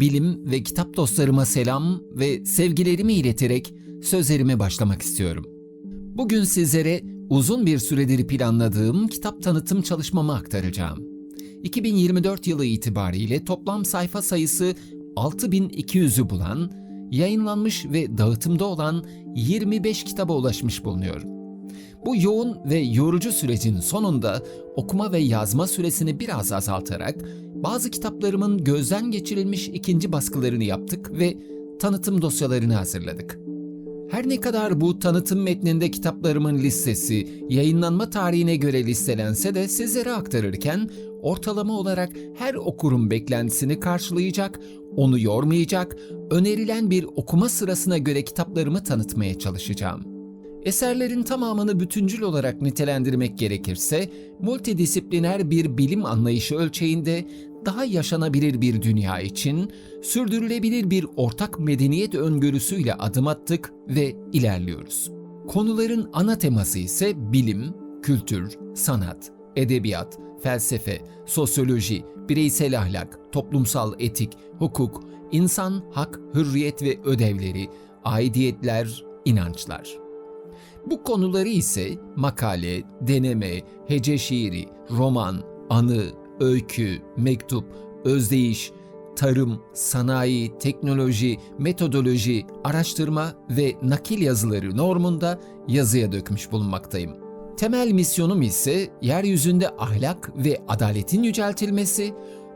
Bilim ve kitap dostlarıma selam ve sevgilerimi ileterek sözlerime başlamak istiyorum. Bugün sizlere uzun bir süredir planladığım kitap tanıtım çalışmamı aktaracağım. 2024 yılı itibariyle toplam sayfa sayısı 6200'ü bulan, yayınlanmış ve dağıtımda olan 25 kitaba ulaşmış bulunuyorum. Bu yoğun ve yorucu sürecin sonunda okuma ve yazma süresini biraz azaltarak bazı kitaplarımın gözden geçirilmiş ikinci baskılarını yaptık ve tanıtım dosyalarını hazırladık. Her ne kadar bu tanıtım metninde kitaplarımın listesi yayınlanma tarihine göre listelense de sizlere aktarırken ortalama olarak her okurun beklentisini karşılayacak, onu yormayacak, önerilen bir okuma sırasına göre kitaplarımı tanıtmaya çalışacağım. Eserlerin tamamını bütüncül olarak nitelendirmek gerekirse, multidisipliner bir bilim anlayışı ölçeğinde daha yaşanabilir bir dünya için sürdürülebilir bir ortak medeniyet öngörüsüyle adım attık ve ilerliyoruz. Konuların ana teması ise bilim, kültür, sanat, edebiyat, felsefe, sosyoloji, bireysel ahlak, toplumsal etik, hukuk, insan hak, hürriyet ve ödevleri, aidiyetler, inançlar. Bu konuları ise makale, deneme, hece şiiri, roman, anı, öykü, mektup, özdeyiş, tarım, sanayi, teknoloji, metodoloji, araştırma ve nakil yazıları normunda yazıya dökmüş bulunmaktayım. Temel misyonum ise yeryüzünde ahlak ve adaletin yüceltilmesi,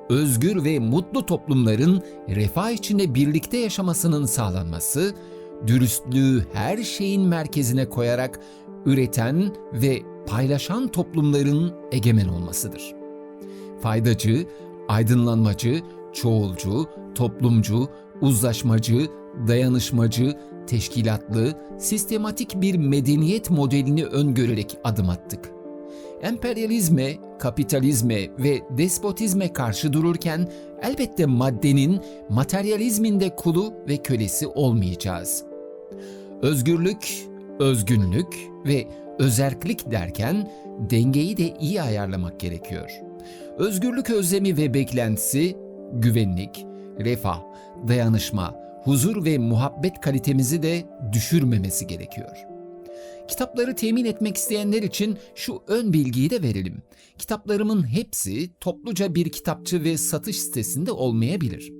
özgür ve mutlu toplumların refah içinde birlikte yaşamasının sağlanması, dürüstlüğü her şeyin merkezine koyarak üreten ve paylaşan toplumların egemen olmasıdır. Faydacı, aydınlanmacı, çoğulcu, toplumcu, uzlaşmacı, dayanışmacı, teşkilatlı, sistematik bir medeniyet modelini öngörerek adım attık. Emperyalizme, kapitalizme ve despotizme karşı dururken elbette maddenin, materyalizmin de kulu ve kölesi olmayacağız. Özgürlük, özgünlük ve özerklik derken dengeyi de iyi ayarlamak gerekiyor. Özgürlük özlemi ve beklentisi, güvenlik, refah, dayanışma, huzur ve muhabbet kalitemizi de düşürmemesi gerekiyor. Kitapları temin etmek isteyenler için şu ön bilgiyi de verelim. Kitaplarımın hepsi topluca bir kitapçı ve satış sitesinde olmayabilir.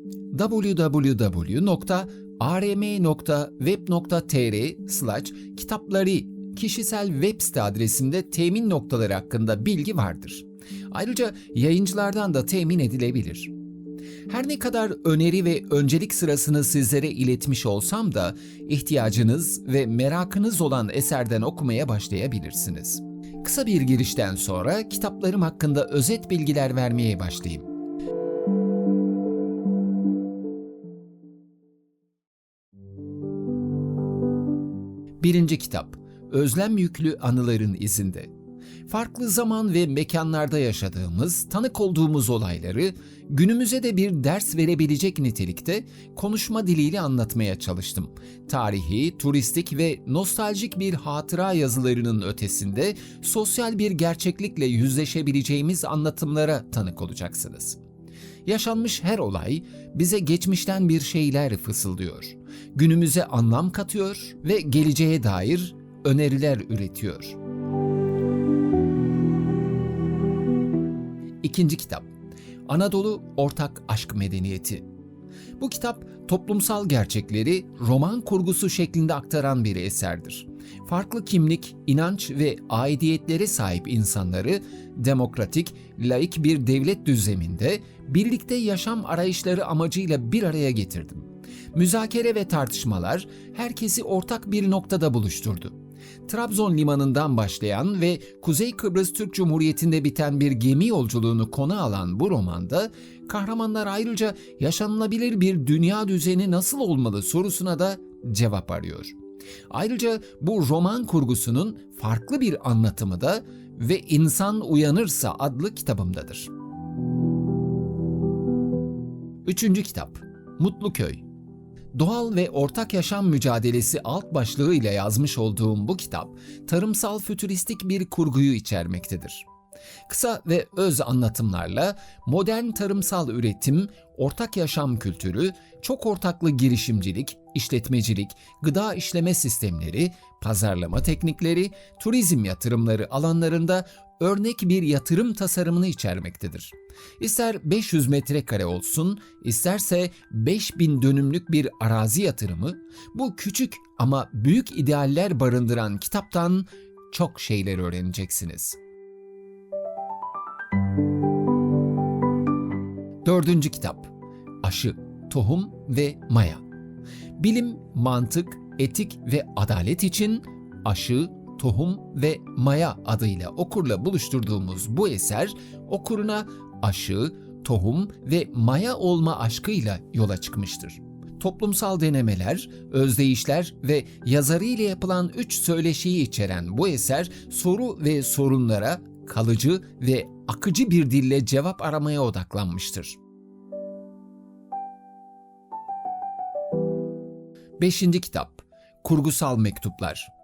www.rm.web.tr slash kitapları kişisel web site adresinde temin noktaları hakkında bilgi vardır. Ayrıca yayıncılardan da temin edilebilir. Her ne kadar öneri ve öncelik sırasını sizlere iletmiş olsam da ihtiyacınız ve merakınız olan eserden okumaya başlayabilirsiniz. Kısa bir girişten sonra kitaplarım hakkında özet bilgiler vermeye başlayayım. Birinci kitap, Özlem Yüklü Anıların İzinde. Farklı zaman ve mekanlarda yaşadığımız, tanık olduğumuz olayları günümüze de bir ders verebilecek nitelikte konuşma diliyle anlatmaya çalıştım. Tarihi, turistik ve nostaljik bir hatıra yazılarının ötesinde sosyal bir gerçeklikle yüzleşebileceğimiz anlatımlara tanık olacaksınız. Yaşanmış her olay bize geçmişten bir şeyler fısıldıyor. Günümüze anlam katıyor ve geleceğe dair öneriler üretiyor. İkinci kitap Anadolu Ortak Aşk Medeniyeti. Bu kitap toplumsal gerçekleri roman kurgusu şeklinde aktaran bir eserdir. Farklı kimlik, inanç ve aidiyetlere sahip insanları demokratik, laik bir devlet düzleminde birlikte yaşam arayışları amacıyla bir araya getirdim. Müzakere ve tartışmalar herkesi ortak bir noktada buluşturdu. Trabzon limanından başlayan ve Kuzey Kıbrıs Türk Cumhuriyeti'nde biten bir gemi yolculuğunu konu alan bu romanda kahramanlar ayrıca yaşanılabilir bir dünya düzeni nasıl olmalı sorusuna da cevap arıyor. Ayrıca bu roman kurgusunun farklı bir anlatımı da ve İnsan Uyanırsa adlı kitabımdadır. Üçüncü kitap Mutlu Köy Doğal ve ortak yaşam mücadelesi alt başlığı ile yazmış olduğum bu kitap, tarımsal fütüristik bir kurguyu içermektedir. Kısa ve öz anlatımlarla modern tarımsal üretim, ortak yaşam kültürü, çok ortaklı girişimcilik, işletmecilik, gıda işleme sistemleri, pazarlama teknikleri, turizm yatırımları alanlarında örnek bir yatırım tasarımını içermektedir. İster 500 metrekare olsun, isterse 5000 dönümlük bir arazi yatırımı, bu küçük ama büyük idealler barındıran kitaptan çok şeyler öğreneceksiniz. Dördüncü kitap Aşı, Tohum ve Maya Bilim, mantık, etik ve adalet için aşı, tohum ve maya adıyla okurla buluşturduğumuz bu eser okuruna aşı, tohum ve maya olma aşkıyla yola çıkmıştır. Toplumsal denemeler, özdeyişler ve yazarı ile yapılan üç söyleşiyi içeren bu eser soru ve sorunlara kalıcı ve akıcı bir dille cevap aramaya odaklanmıştır. 5. kitap Kurgusal Mektuplar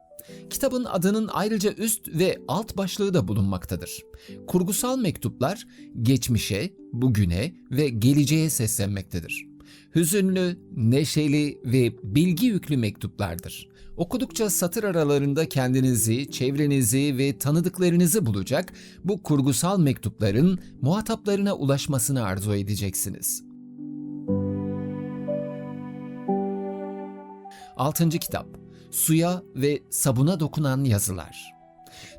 Kitabın adının ayrıca üst ve alt başlığı da bulunmaktadır. Kurgusal mektuplar geçmişe, bugüne ve geleceğe seslenmektedir. Hüzünlü, neşeli ve bilgi yüklü mektuplardır. Okudukça satır aralarında kendinizi, çevrenizi ve tanıdıklarınızı bulacak bu kurgusal mektupların muhataplarına ulaşmasını arzu edeceksiniz. 6. kitap Suya ve sabuna dokunan yazılar.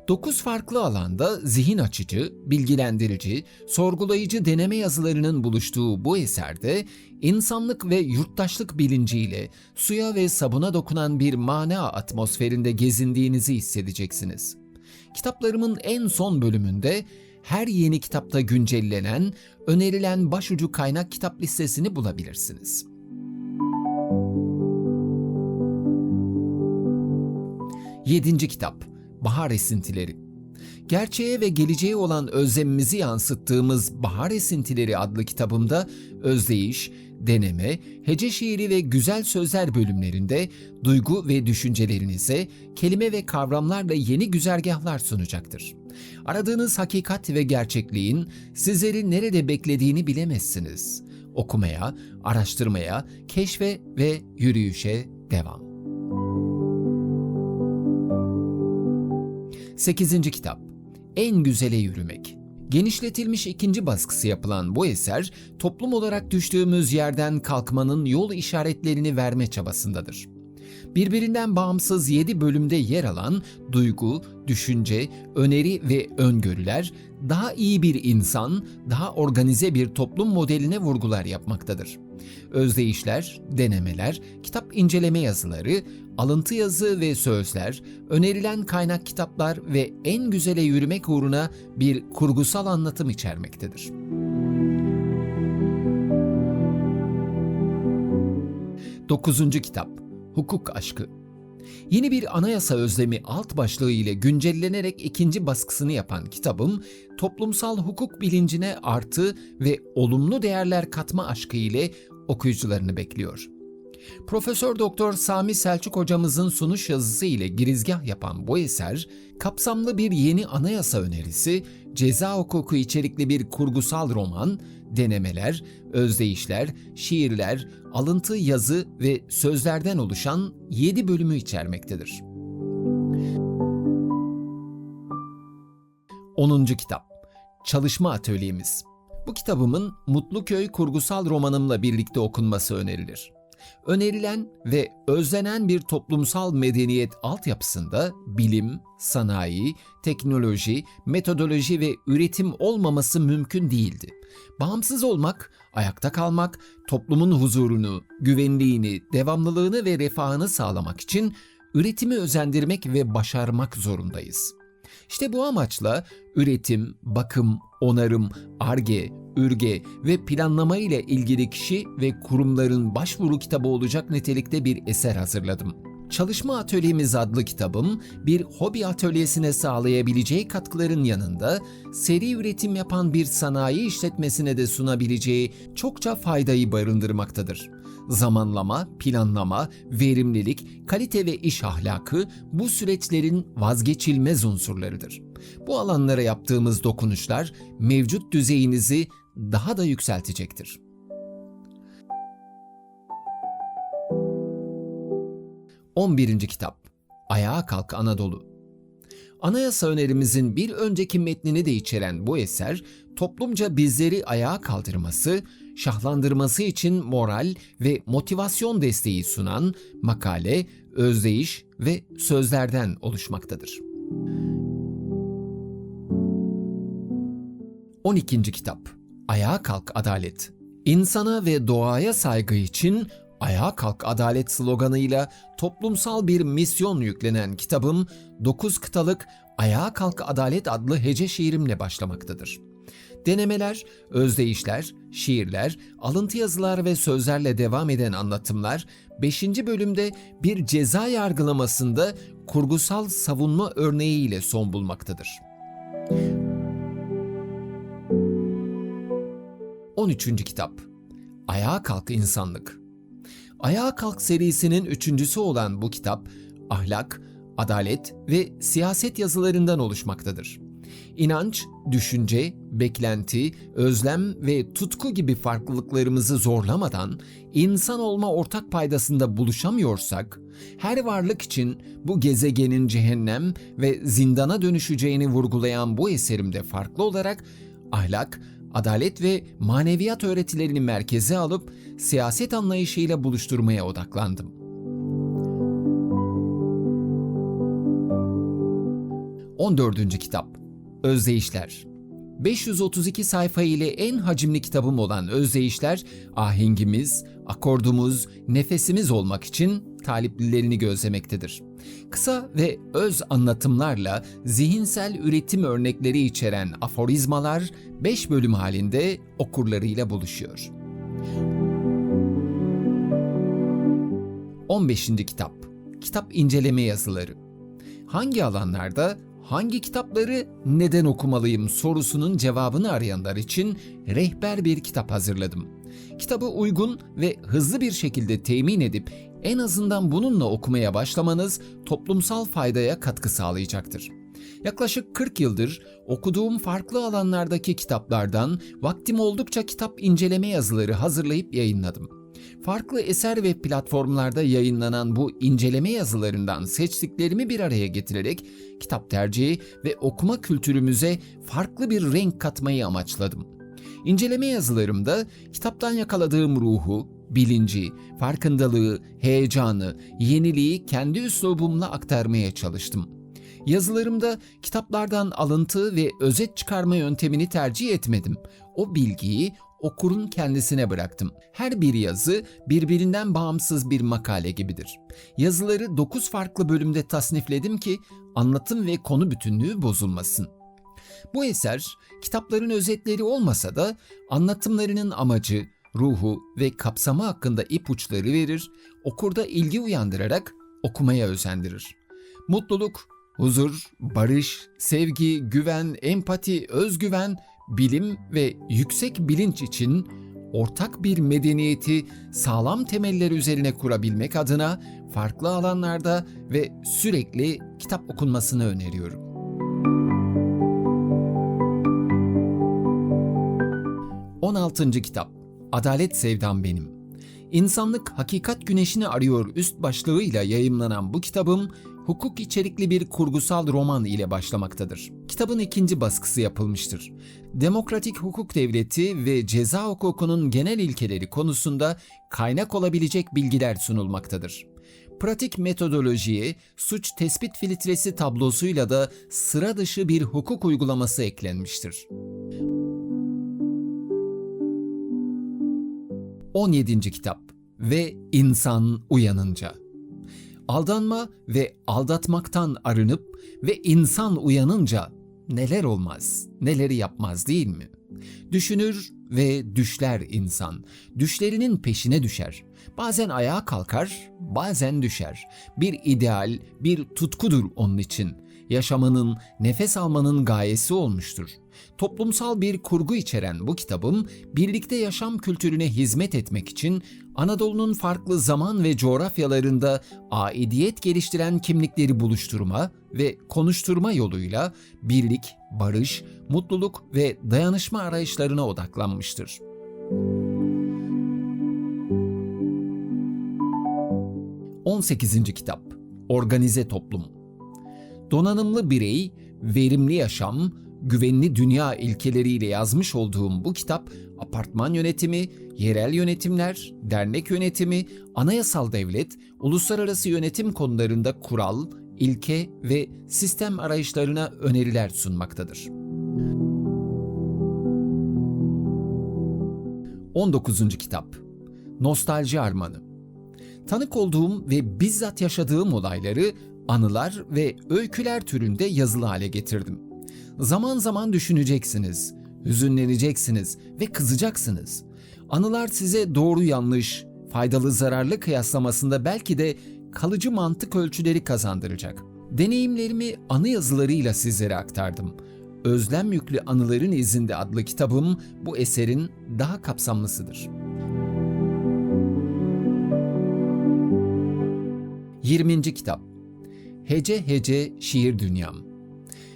9 farklı alanda zihin açıcı, bilgilendirici, sorgulayıcı deneme yazılarının buluştuğu bu eserde insanlık ve yurttaşlık bilinciyle suya ve sabuna dokunan bir mana atmosferinde gezindiğinizi hissedeceksiniz. Kitaplarımın en son bölümünde her yeni kitapta güncellenen, önerilen başucu kaynak kitap listesini bulabilirsiniz. 7. kitap Bahar Esintileri Gerçeğe ve geleceğe olan özlemimizi yansıttığımız Bahar Esintileri adlı kitabımda özdeyiş, deneme, hece şiiri ve güzel sözler bölümlerinde duygu ve düşüncelerinize kelime ve kavramlarla yeni güzergahlar sunacaktır. Aradığınız hakikat ve gerçekliğin sizleri nerede beklediğini bilemezsiniz. Okumaya, araştırmaya, keşfe ve yürüyüşe devam. 8. kitap En Güzele Yürümek Genişletilmiş ikinci baskısı yapılan bu eser, toplum olarak düştüğümüz yerden kalkmanın yol işaretlerini verme çabasındadır. Birbirinden bağımsız 7 bölümde yer alan duygu, düşünce, öneri ve öngörüler daha iyi bir insan, daha organize bir toplum modeline vurgular yapmaktadır. Özdeyişler, denemeler, kitap inceleme yazıları, alıntı yazı ve sözler, önerilen kaynak kitaplar ve en güzele yürümek uğruna bir kurgusal anlatım içermektedir. Dokuzuncu kitap Hukuk Aşkı Yeni bir anayasa özlemi alt başlığı ile güncellenerek ikinci baskısını yapan kitabım, toplumsal hukuk bilincine artı ve olumlu değerler katma aşkı ile okuyucularını bekliyor. Profesör Doktor Sami Selçuk hocamızın sunuş yazısı ile girizgah yapan bu eser, kapsamlı bir yeni anayasa önerisi, ceza hukuku içerikli bir kurgusal roman, denemeler, özdeyişler, şiirler, alıntı yazı ve sözlerden oluşan 7 bölümü içermektedir. 10. kitap Çalışma Atölyemiz Bu kitabımın Mutlu Köy kurgusal romanımla birlikte okunması önerilir önerilen ve özlenen bir toplumsal medeniyet altyapısında bilim, sanayi, teknoloji, metodoloji ve üretim olmaması mümkün değildi. Bağımsız olmak, ayakta kalmak, toplumun huzurunu, güvenliğini, devamlılığını ve refahını sağlamak için üretimi özendirmek ve başarmak zorundayız. İşte bu amaçla üretim, bakım, onarım, arge, ürge ve planlama ile ilgili kişi ve kurumların başvuru kitabı olacak nitelikte bir eser hazırladım. Çalışma Atölyemiz adlı kitabım bir hobi atölyesine sağlayabileceği katkıların yanında seri üretim yapan bir sanayi işletmesine de sunabileceği çokça faydayı barındırmaktadır. Zamanlama, planlama, verimlilik, kalite ve iş ahlakı bu süreçlerin vazgeçilmez unsurlarıdır. Bu alanlara yaptığımız dokunuşlar mevcut düzeyinizi daha da yükseltecektir. 11. kitap Ayağa Kalk Anadolu Anayasa önerimizin bir önceki metnini de içeren bu eser, toplumca bizleri ayağa kaldırması, şahlandırması için moral ve motivasyon desteği sunan makale, özdeyiş ve sözlerden oluşmaktadır. 12. kitap Ayağa Kalk Adalet İnsana ve doğaya saygı için Ayağa Kalk Adalet sloganıyla toplumsal bir misyon yüklenen kitabım 9 kıtalık Ayağa Kalk Adalet adlı hece şiirimle başlamaktadır. Denemeler, özdeyişler, şiirler, alıntı yazılar ve sözlerle devam eden anlatımlar 5. bölümde bir ceza yargılamasında kurgusal savunma örneğiyle son bulmaktadır. 13. kitap Ayağa Kalk İnsanlık Ayağa Kalk serisinin üçüncüsü olan bu kitap, ahlak, adalet ve siyaset yazılarından oluşmaktadır. İnanç, düşünce, beklenti, özlem ve tutku gibi farklılıklarımızı zorlamadan insan olma ortak paydasında buluşamıyorsak, her varlık için bu gezegenin cehennem ve zindana dönüşeceğini vurgulayan bu eserimde farklı olarak ahlak, adalet ve maneviyat öğretilerini merkeze alıp siyaset anlayışıyla buluşturmaya odaklandım. 14. kitap Özdeyişler 532 sayfa ile en hacimli kitabım olan Özdeyişler, ahengimiz, akordumuz, nefesimiz olmak için taliplilerini gözlemektedir. Kısa ve öz anlatımlarla zihinsel üretim örnekleri içeren aforizmalar 5 bölüm halinde okurlarıyla buluşuyor. 15. kitap Kitap inceleme yazıları Hangi alanlarda hangi kitapları neden okumalıyım sorusunun cevabını arayanlar için rehber bir kitap hazırladım. Kitabı uygun ve hızlı bir şekilde temin edip en azından bununla okumaya başlamanız toplumsal faydaya katkı sağlayacaktır. Yaklaşık 40 yıldır okuduğum farklı alanlardaki kitaplardan vaktim oldukça kitap inceleme yazıları hazırlayıp yayınladım. Farklı eser ve platformlarda yayınlanan bu inceleme yazılarından seçtiklerimi bir araya getirerek kitap tercihi ve okuma kültürümüze farklı bir renk katmayı amaçladım. İnceleme yazılarımda kitaptan yakaladığım ruhu, bilinci, farkındalığı, heyecanı, yeniliği kendi üslubumla aktarmaya çalıştım. Yazılarımda kitaplardan alıntı ve özet çıkarma yöntemini tercih etmedim. O bilgiyi okurun kendisine bıraktım. Her bir yazı birbirinden bağımsız bir makale gibidir. Yazıları 9 farklı bölümde tasnifledim ki anlatım ve konu bütünlüğü bozulmasın. Bu eser kitapların özetleri olmasa da anlatımlarının amacı, ruhu ve kapsamı hakkında ipuçları verir, okurda ilgi uyandırarak okumaya özendirir. Mutluluk, huzur, barış, sevgi, güven, empati, özgüven, bilim ve yüksek bilinç için ortak bir medeniyeti sağlam temeller üzerine kurabilmek adına farklı alanlarda ve sürekli kitap okunmasını öneriyorum. On altıncı kitap Adalet Sevdam Benim İnsanlık Hakikat Güneşini Arıyor üst başlığıyla yayımlanan bu kitabım hukuk içerikli bir kurgusal roman ile başlamaktadır. Kitabın ikinci baskısı yapılmıştır. Demokratik hukuk devleti ve ceza hukukunun genel ilkeleri konusunda kaynak olabilecek bilgiler sunulmaktadır. Pratik metodolojiye suç tespit filtresi tablosuyla da sıra dışı bir hukuk uygulaması eklenmiştir. 17. kitap ve insan uyanınca aldanma ve aldatmaktan arınıp ve insan uyanınca neler olmaz, neleri yapmaz değil mi? Düşünür ve düşler insan. Düşlerinin peşine düşer. Bazen ayağa kalkar, bazen düşer. Bir ideal, bir tutkudur onun için. Yaşamanın, nefes almanın gayesi olmuştur. Toplumsal bir kurgu içeren bu kitabım, birlikte yaşam kültürüne hizmet etmek için Anadolu'nun farklı zaman ve coğrafyalarında aidiyet geliştiren kimlikleri buluşturma ve konuşturma yoluyla birlik, barış, mutluluk ve dayanışma arayışlarına odaklanmıştır. 18. kitap Organize Toplum Donanımlı birey, verimli yaşam, güvenli dünya ilkeleriyle yazmış olduğum bu kitap apartman yönetimi, yerel yönetimler, dernek yönetimi, anayasal devlet, uluslararası yönetim konularında kural, ilke ve sistem arayışlarına öneriler sunmaktadır. 19. kitap Nostalji Armanı Tanık olduğum ve bizzat yaşadığım olayları anılar ve öyküler türünde yazılı hale getirdim. Zaman zaman düşüneceksiniz, hüzünleneceksiniz ve kızacaksınız. Anılar size doğru yanlış, faydalı zararlı kıyaslamasında belki de kalıcı mantık ölçüleri kazandıracak. Deneyimlerimi anı yazılarıyla sizlere aktardım. Özlem Yüklü Anıların İzinde adlı kitabım bu eserin daha kapsamlısıdır. 20. kitap Hece Hece Şiir Dünyam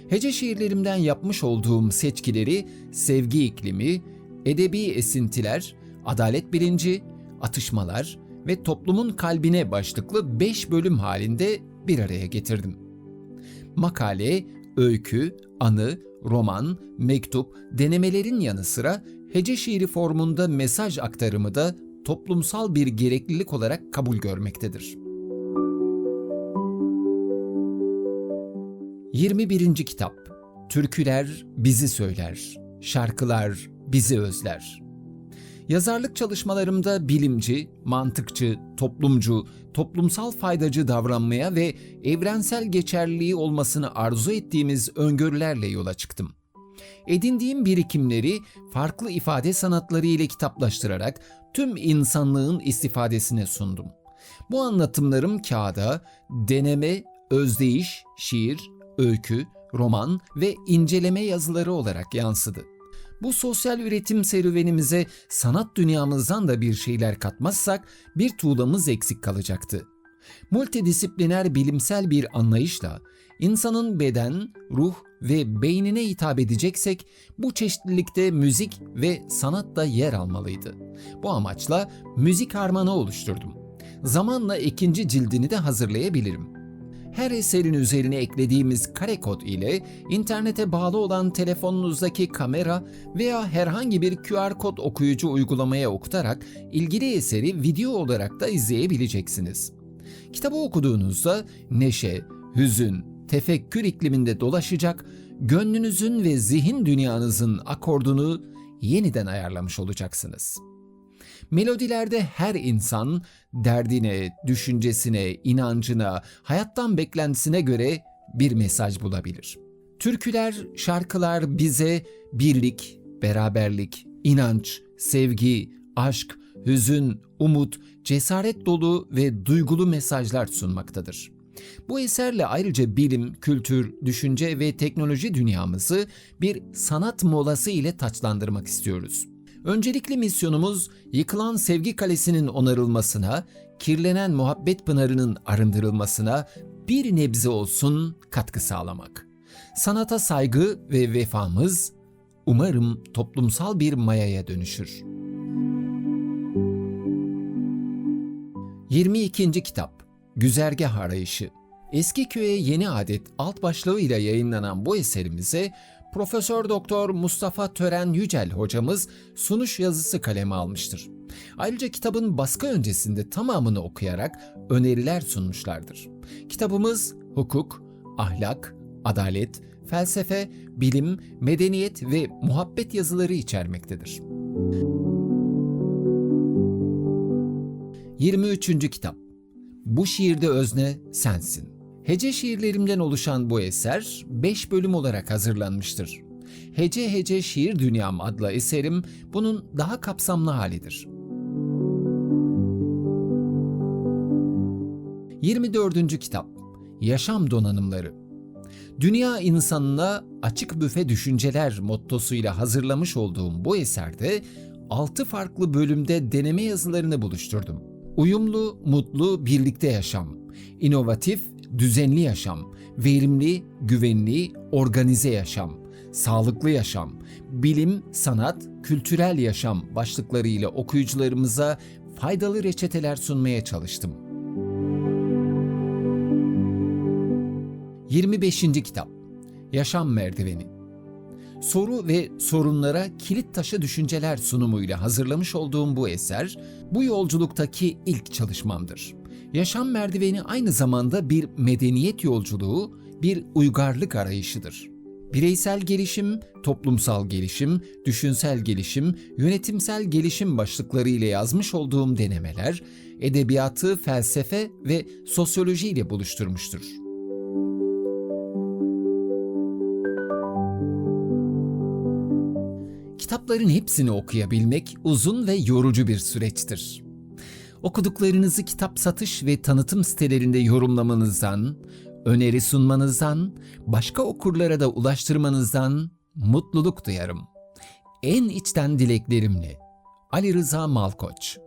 Hece şiirlerimden yapmış olduğum seçkileri sevgi iklimi, edebi esintiler, adalet bilinci, atışmalar ve toplumun kalbine başlıklı 5 bölüm halinde bir araya getirdim. Makale, öykü, anı, roman, mektup, denemelerin yanı sıra hece şiiri formunda mesaj aktarımı da toplumsal bir gereklilik olarak kabul görmektedir. 21. kitap Türküler bizi söyler, şarkılar bizi özler. Yazarlık çalışmalarımda bilimci, mantıkçı, toplumcu, toplumsal faydacı davranmaya ve evrensel geçerliliği olmasını arzu ettiğimiz öngörülerle yola çıktım. Edindiğim birikimleri farklı ifade sanatları ile kitaplaştırarak tüm insanlığın istifadesine sundum. Bu anlatımlarım kağıda deneme, özdeyiş, şiir, öykü, roman ve inceleme yazıları olarak yansıdı. Bu sosyal üretim serüvenimize sanat dünyamızdan da bir şeyler katmazsak bir tuğlamız eksik kalacaktı. Multidisipliner bilimsel bir anlayışla insanın beden, ruh ve beynine hitap edeceksek bu çeşitlilikte müzik ve sanat da yer almalıydı. Bu amaçla müzik harmanı oluşturdum. Zamanla ikinci cildini de hazırlayabilirim her eserin üzerine eklediğimiz kare kod ile internete bağlı olan telefonunuzdaki kamera veya herhangi bir QR kod okuyucu uygulamaya okutarak ilgili eseri video olarak da izleyebileceksiniz. Kitabı okuduğunuzda neşe, hüzün, tefekkür ikliminde dolaşacak, gönlünüzün ve zihin dünyanızın akordunu yeniden ayarlamış olacaksınız.'' Melodilerde her insan derdine, düşüncesine, inancına, hayattan beklentisine göre bir mesaj bulabilir. Türküler, şarkılar bize birlik, beraberlik, inanç, sevgi, aşk, hüzün, umut, cesaret dolu ve duygulu mesajlar sunmaktadır. Bu eserle ayrıca bilim, kültür, düşünce ve teknoloji dünyamızı bir sanat molası ile taçlandırmak istiyoruz. Öncelikli misyonumuz yıkılan sevgi kalesinin onarılmasına, kirlenen muhabbet pınarının arındırılmasına bir nebze olsun katkı sağlamak. Sanata saygı ve vefamız umarım toplumsal bir mayaya dönüşür. 22. kitap Güzergah Arayışı Eski köye yeni adet alt başlığıyla yayınlanan bu eserimize Profesör Doktor Mustafa Tören Yücel hocamız sunuş yazısı kaleme almıştır. Ayrıca kitabın baskı öncesinde tamamını okuyarak öneriler sunmuşlardır. Kitabımız hukuk, ahlak, adalet, felsefe, bilim, medeniyet ve muhabbet yazıları içermektedir. 23. kitap Bu şiirde özne sensin. Hece şiirlerimden oluşan bu eser 5 bölüm olarak hazırlanmıştır. Hece Hece Şiir Dünyam adlı eserim bunun daha kapsamlı halidir. 24. kitap Yaşam Donanımları Dünya insanına açık büfe düşünceler mottosuyla hazırlamış olduğum bu eserde 6 farklı bölümde deneme yazılarını buluşturdum. Uyumlu, mutlu, birlikte yaşam, inovatif, düzenli yaşam, verimli, güvenli, organize yaşam, sağlıklı yaşam, bilim, sanat, kültürel yaşam başlıklarıyla okuyucularımıza faydalı reçeteler sunmaya çalıştım. 25. kitap Yaşam Merdiveni Soru ve sorunlara kilit taşı düşünceler sunumuyla hazırlamış olduğum bu eser, bu yolculuktaki ilk çalışmamdır. Yaşam merdiveni aynı zamanda bir medeniyet yolculuğu, bir uygarlık arayışıdır. Bireysel gelişim, toplumsal gelişim, düşünsel gelişim, yönetimsel gelişim başlıkları ile yazmış olduğum denemeler, edebiyatı, felsefe ve sosyoloji ile buluşturmuştur. Kitapların hepsini okuyabilmek uzun ve yorucu bir süreçtir. Okuduklarınızı kitap satış ve tanıtım sitelerinde yorumlamanızdan, öneri sunmanızdan, başka okurlara da ulaştırmanızdan mutluluk duyarım. En içten dileklerimle Ali Rıza Malkoç